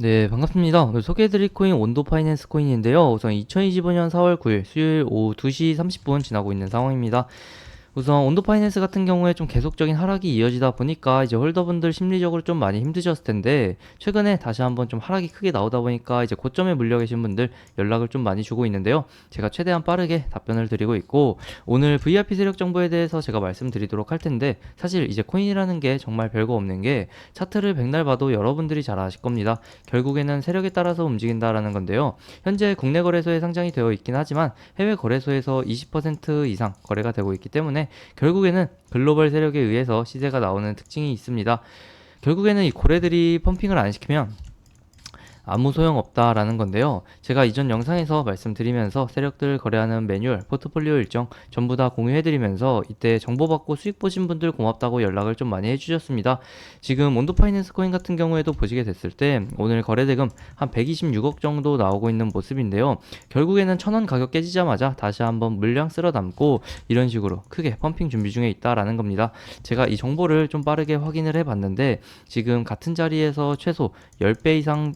네, 반갑습니다. 소개해드릴 코인 온도 파이낸스 코인인데요. 우선 2025년 4월 9일 수요일 오후 2시 30분 지나고 있는 상황입니다. 우선 온도 파이낸스 같은 경우에 좀 계속적인 하락이 이어지다 보니까 이제 홀더분들 심리적으로 좀 많이 힘드셨을 텐데 최근에 다시 한번 좀 하락이 크게 나오다 보니까 이제 고점에 물려 계신 분들 연락을 좀 많이 주고 있는데요. 제가 최대한 빠르게 답변을 드리고 있고 오늘 VIP 세력 정보에 대해서 제가 말씀드리도록 할 텐데 사실 이제 코인이라는 게 정말 별거 없는 게 차트를 백날 봐도 여러분들이 잘 아실 겁니다. 결국에는 세력에 따라서 움직인다라는 건데요. 현재 국내 거래소에 상장이 되어 있긴 하지만 해외 거래소에서 20% 이상 거래가 되고 있기 때문에 결국에는 글로벌 세력에 의해서 시세가 나오는 특징이 있습니다. 결국에는 이 고래들이 펌핑을 안 시키면 아무 소용 없다라는 건데요. 제가 이전 영상에서 말씀드리면서 세력들 거래하는 매뉴얼, 포트폴리오 일정 전부 다 공유해드리면서 이때 정보 받고 수익 보신 분들 고맙다고 연락을 좀 많이 해주셨습니다. 지금 온도 파이낸스 코인 같은 경우에도 보시게 됐을 때 오늘 거래 대금 한 126억 정도 나오고 있는 모습인데요. 결국에는 천원 가격 깨지자마자 다시 한번 물량 쓸어 담고 이런 식으로 크게 펌핑 준비 중에 있다라는 겁니다. 제가 이 정보를 좀 빠르게 확인을 해봤는데 지금 같은 자리에서 최소 10배 이상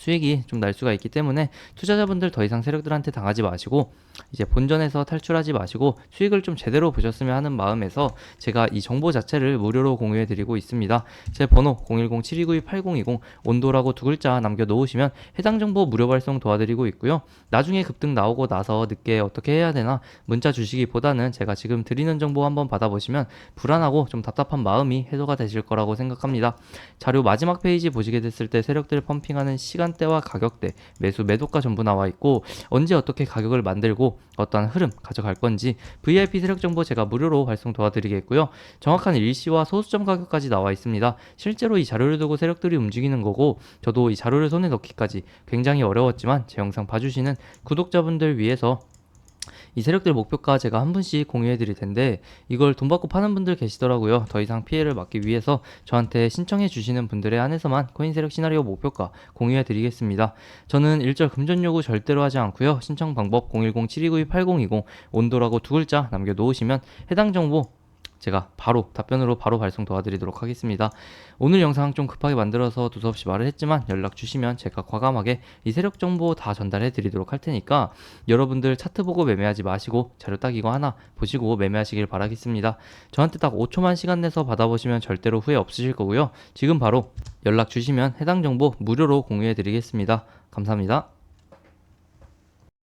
수익이 좀 날 수가 있기 때문에 투자자분들 더 이상 세력들한테 당하지 마시고 이제 본전에서 탈출하지 마시고 수익을 좀 제대로 보셨으면 하는 마음에서 제가 이 정보 자체를 무료로 공유해 드리고 있습니다. 제 번호 010-7292-8020 온도라고 두 글자 남겨 놓으시면 해당 정보 무료 발송 도와드리고 있고요. 나중에 급등 나오고 나서 늦게 어떻게 해야 되나 문자 주시기보다는 제가 지금 드리는 정보 한번 받아보시면 불안하고 좀 답답한 마음이 해소가 되실 거라고 생각합니다. 자료 마지막 페이지 보시게 됐을 때 세력들 펌핑하는 시간대와 가격대, 매수 매도가 전부 나와 있고 언제 어떻게 가격을 만들고 어떠한 흐름 가져갈 건지 VIP 세력 정보 제가 무료로 발송 도와드리겠고요. 정확한 일시와 소수점 가격까지 나와 있습니다. 실제로 이 자료를 두고 세력들이 움직이는 거고 저도 이 자료를 손에 넣기까지 굉장히 어려웠지만 제 영상 봐주시는 구독자분들 위해서 이 세력들 목표가 제가 한 분씩 공유해 드릴 텐데 이걸 돈 받고 파는 분들 계시더라고요. 더 이상 피해를 막기 위해서 저한테 신청해 주시는 분들에 한해서만 코인 세력 시나리오 목표가 공유해 드리겠습니다. 저는 일절 금전 요구 절대로 하지 않고요. 신청 방법 010-7292-8020 온도라고 두 글자 남겨 놓으시면 해당 정보 제가 바로 답변으로 바로 발송 도와드리도록 하겠습니다. 오늘 영상 좀 급하게 만들어서 두서없이 말을 했지만 연락 주시면 제가 과감하게 이 세력 정보 다 전달해 드리도록 할 테니까 여러분들 차트 보고 매매하지 마시고 자료 딱 이거 하나 보시고 매매하시길 바라겠습니다. 저한테 딱 5초만 시간 내서 받아보시면 절대로 후회 없으실 거고요. 지금 바로 연락 주시면 해당 정보 무료로 공유해 드리겠습니다. 감사합니다.